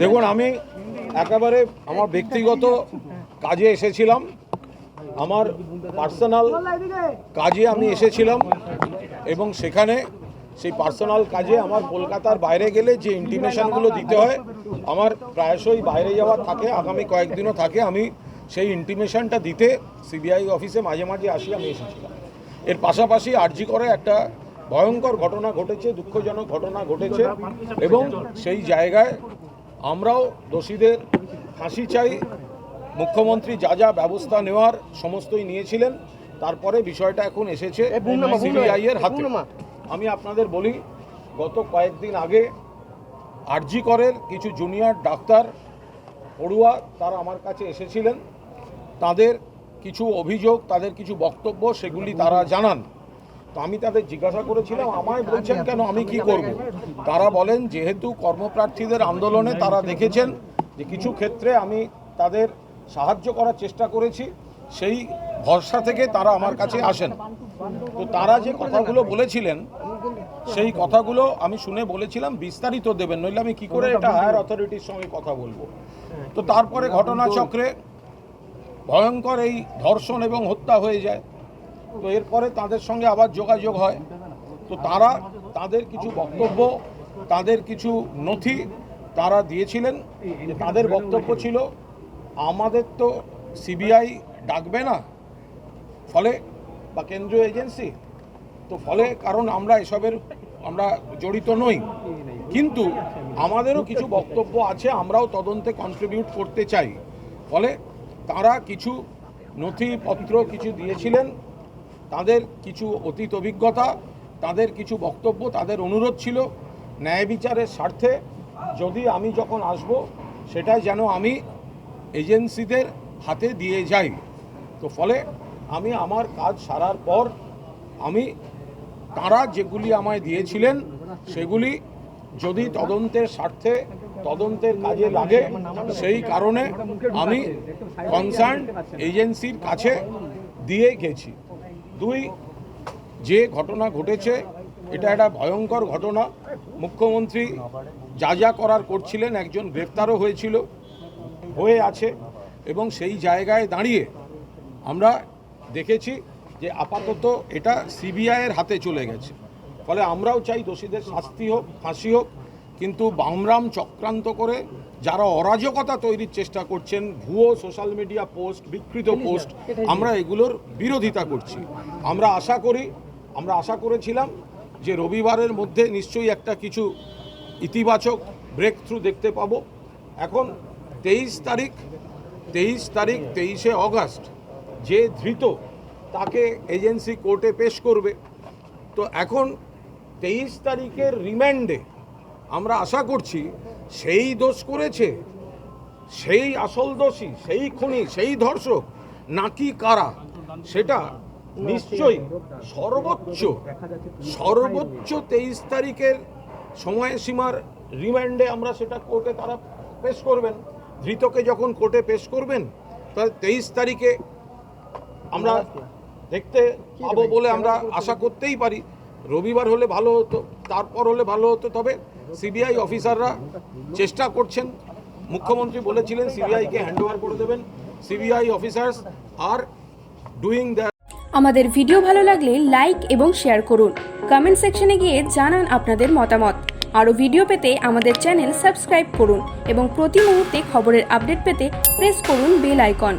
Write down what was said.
দেখুন, আমি একেবারে আমার ব্যক্তিগত কাজে এসেছিলাম। আমার পার্সোনাল কাজে আমি এসেছিলাম এবং সেখানে সেই পার্সোনাল কাজে আমার কলকাতার বাইরে গেলে যে ইন্টিমেশনগুলো দিতে হয়, আমার প্রায়শই বাইরে যাওয়ার থাকে, আগামী কয়েকদিনও থাকে। আমি সেই ইন্টিমেশনটা দিতে সিবিআই অফিসে মাঝে মাঝে আসি, আমি এসেছিলাম। এর পাশাপাশি আরজি করে একটা ভয়ঙ্কর ঘটনা ঘটেছে, দুঃখজনক ঘটনা ঘটেছে এবং সেই জায়গায় আমরাও দোষীদের ফাঁসি চাই। মুখ্যমন্ত্রী যা যা ব্যবস্থা নেওয়ার সমস্তই নিয়েছিলেন। তারপরে বিষয়টা এখন এসেছে সিবিআই এর হাতে। আমি আপনাদের বলি গত কয়েকদিন আগে আরজি করের কিছু জুনিয়র ডাক্তার পড়ুয়া তারা আমার কাছে এসেছিলেন। তাদের কিছু অভিযোগ তাদের কিছু বক্তব্য সেগুলি তারা জানান। তো আমি তাদের জিজ্ঞাসা করেছিলাম আমায় বলছেন কেন আমি কি করব? তারা বলেন যেহেতু কর্মপ্রার্থীদের আন্দোলনে তারা দেখেছেন যে কিছু ক্ষেত্রে আমি তাদের সাহায্য করার চেষ্টা করেছি সেই ভরসা থেকে তারা আমার কাছে আসেন। তো তারা যে কথাগুলো বলেছিলেন সেই কথাগুলো আমি শুনে বলেছিলাম বিস্তারিত দেবেন নইলে আমি কি করে এটা হায়ার অথরিটির সঙ্গে কথা বলব? তো তারপরে ঘটনাচক্রে ভয়ঙ্কর এই ধর্ষণ এবং হত্যা হয়ে যায়। তো এরপরে তাদের সঙ্গে আবার যোগাযোগ হয়। তো তারা, তাদের কিছু বক্তব্য, তাদের কিছু নথি তারা দিয়েছিলেন তাদের বক্তব্য ছিল, আমাদের তো সিবিআই ডাকবে না, ফলে বা কেন্দ্রীয় এজেন্সি, তো ফলে কারণ আমরা এসবের, আমরা জড়িত নই। কিন্তু আমাদেরও কিছু বক্তব্য আছে, আমরাও তদন্তে কন্ট্রিবিউট করতে চাই। ফলে তারা কিছু নথিপত্র কিছু দিয়েছিলেন তাদের কিছু অতীত অভিজ্ঞতা, তাদের কিছু বক্তব্য, তাদের অনুরোধ ছিল ন্যায় বিচারের স্বার্থে যদি আমি যখন আসব সেটা যেন আমি এজেন্সিদের হাতে দিয়ে যাই। তো ফলে আমি আমার কাজ সারার পর আমি তারা যেগুলি আমায় দিয়েছিলেন, সেগুলি যদি তদন্তের স্বার্থে, তদন্তের কাজে লাগে, সেই কারণে আমি কনসার্ন এজেন্সির কাছে দিয়ে গেছি। দুই, যে ঘটনা ঘটেছে, এটা একটা ভয়ঙ্কর ঘটনা। মুখ্যমন্ত্রী যা যা করার করছিলেন, একজন গ্রেপ্তারও হয়েছিল, হয়ে আছে, এবং সেই জায়গায় দাঁড়িয়ে আমরা দেখেছি যে আপাতত এটা সিবিআইয়ের হাতে চলে গেছে। ফলে আমরাও চাই দোষীদের শাস্তি হোক, ফাঁসি হোক কিন্তু বামরাম চক্রান্ত করে যারা অরাজকতা তৈরির চেষ্টা করছেন ভুয়ো সোশ্যাল মিডিয়া পোস্ট বিকৃত পোস্ট আমরা এগুলোর বিরোধিতা করছি। আমরা আশা করি আমরা আশা করেছিলাম যে রবিবারের মধ্যে নিশ্চয়ই একটা কিছু ইতিবাচক ব্রেক থ্রু দেখতে পাবো। এখন তেইশ তারিখ তেইশ তারিখ তেইশে অগাস্ট যে ধৃত তাকে এজেন্সি কোর্টে পেশ করবে। তো এখন তেইশ তারিখের রিমান্ডে আমরা আশা করছি সেই দোষ করেছে সেই আসল দোষী সেই খুনি সেই ধর্ষক নাকি কারা সেটা নিশ্চয়ই সর্বোচ্চ সর্বোচ্চ তেইশ তারিখের সময়সীমার রিমান্ডে আমরা সেটা কোর্টে তারা পেশ করবেন। ধৃতকে যখন কোর্টে পেশ করবেন তাহলে তেইশ তারিখে আমরা দেখতে পাবো বলে আমরা আশা করতেই পারি। রবিবার হলে ভালো হতো। তারপর হলে ভালো হতো। তবে সিবিআই অফিসাররা চেষ্টা করছেন। মুখ্যমন্ত্রী বলেছিলেন সিবিআইকে হ্যান্ড ওভার করে দেবেন। CBI officers are doing the আমাদের ভিডিও ভালো লাগলে লাইক এবং শেয়ার করুন। কমেন্ট সেকশনে গিয়ে জানান আপনাদের মতামত। আরও ভিডিও পেতে আমাদের চ্যানেল সাবস্ক্রাইব করুন এবং প্রতি মুহূর্তে খবরের আপডেট পেতে প্রেস করুন বেল আইকন